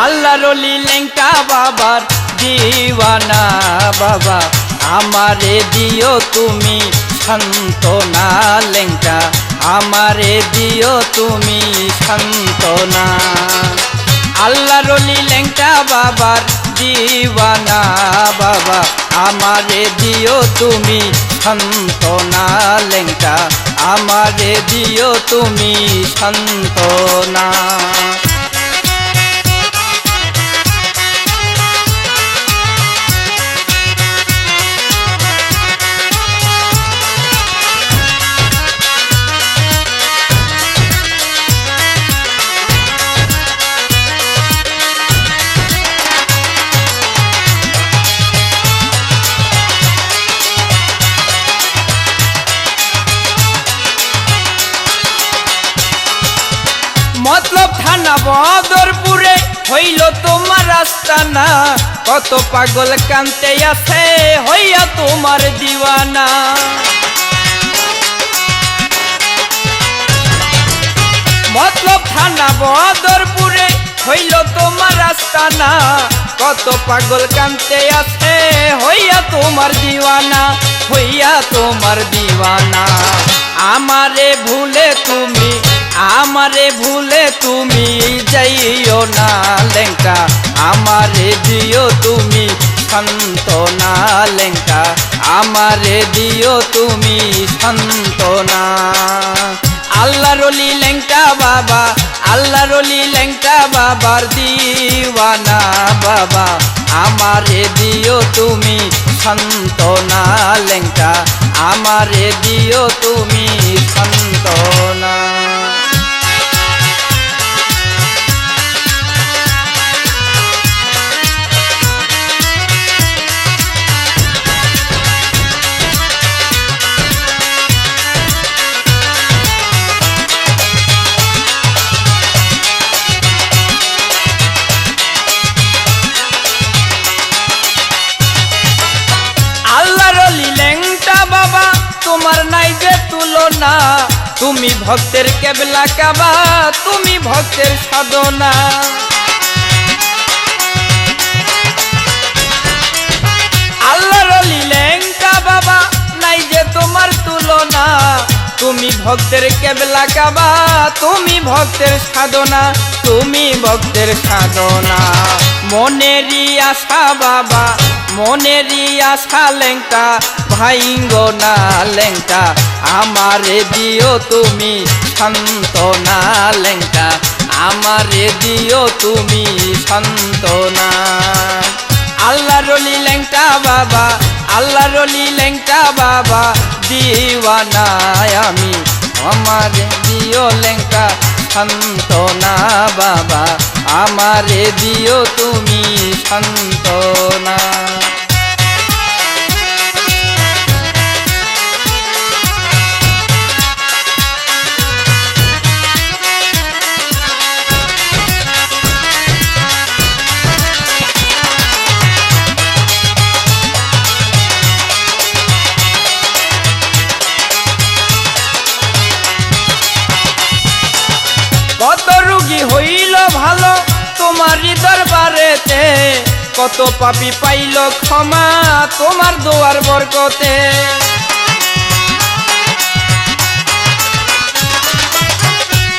আল্লাহ রলি লেঙ্কা বাবার দিওয়ানা বাবা। আমারে দিও তুমি সন্তনা লেঙ্কা আমারে দিও তুমি সন্তনা আল্লাহ রলি লেঙ্কা বাবার দিওয়ানা বাবা। আমারে দিও তুমি সন্তনা লেঙ্কা আমারে দিও তুমি সন্তনা মতলব থানা বদরপুরে, হইল তোমার আস্তানা। কত পাগল কান্তে আছে, হইয়া তোমার দিওয়ানা। মতলব থানা বদরপুরে, হইল তোমার আস্তানা। কত পাগল কান্তে আছে, হইয়া তোমার দিওয়ানা। হইয়া তোমার দিওয়ানা। আমারে ভুলে তুমি আমারে ভুলে তুমি যাইও না লেঙ্কা আমারে দিও তুমি সন্তনা লেঙ্কা আমারে দিও তুমি সন্তনা আল্লাহ রলি লেঙ্কা বাবা আল্লাহ রলি লেঙ্কা বাবার দিওয়ানা বাবা। আমারে দিও তুমি সন্তনা লেঙ্কা আমারে দিও তুমি সন্তনা আল্লাহর তুলনা তুমি ভক্তের কেবলা কাবা, তুমি ভক্তের সাধনা। আল্লাহর লেংটা বাবা, নাই যে তোমার তুলনা। তুমি ভক্তের কেবলা কাবা, তুমি ভক্তের সাধনা। তুমি ভক্তের সাধনা। মনেরই আশা বাবা, মনেরই আশা লেঙ্কা ভাইঙ্গ না লেঙ্কা আমারে দিও তুমি সন্তনা লেঙ্কা আমারে দিও তুমি সন্তনা আল্লাহ রলি লেঙ্কা বাবা, আল্লাহ রলি লেঙ্কা বাবা, দিওয়ানায় আমি, আমারে দিও লেঙ্কা সন্তনা বাবা, আমারে দিও তুমি সন্তনা কত কত পাপি পাইল ক্ষমা তোমার দোয়ার বরকতে।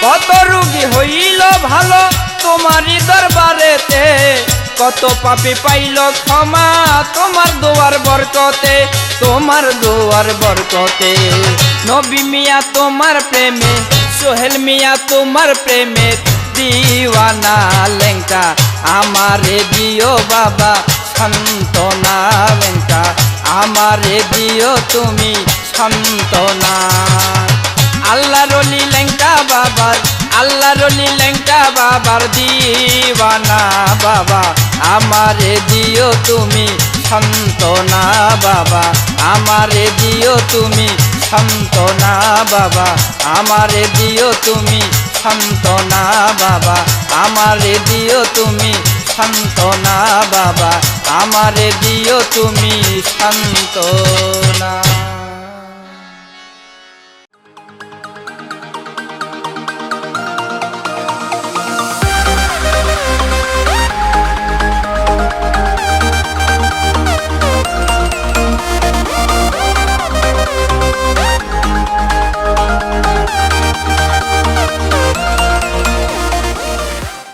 কত রুগী হইল ভালো তোমারই দরবারেতে। কত পাপি পাইল ক্ষমা তোমার দোয়ার বরকতে, তোমার দোয়ার বরকতে। নবী মিয়া তোমার প্রেমে, সোহেল মিয়া তোমার প্রেমে, দিওয়ানা লেঙ্কা আমারে দিও বাবা সন্তনা লেঙ্কা আমারে দিও তুমি সন্তনা আল্লাহ রলি লেঙ্কা বাবার আল্লাহ রলি লেঙ্কা বাবার দিওয়ানা বাবা। আমারে দিও তুমি সন্তনা বাবা। আমারে দিও তুমি সন্তনা বাবা। আমারে দিও তুমি সন্তনা বাবা। আমারে দিও তুমি সন্তনা বাবা। আমারে দিও তুমি সন্তনা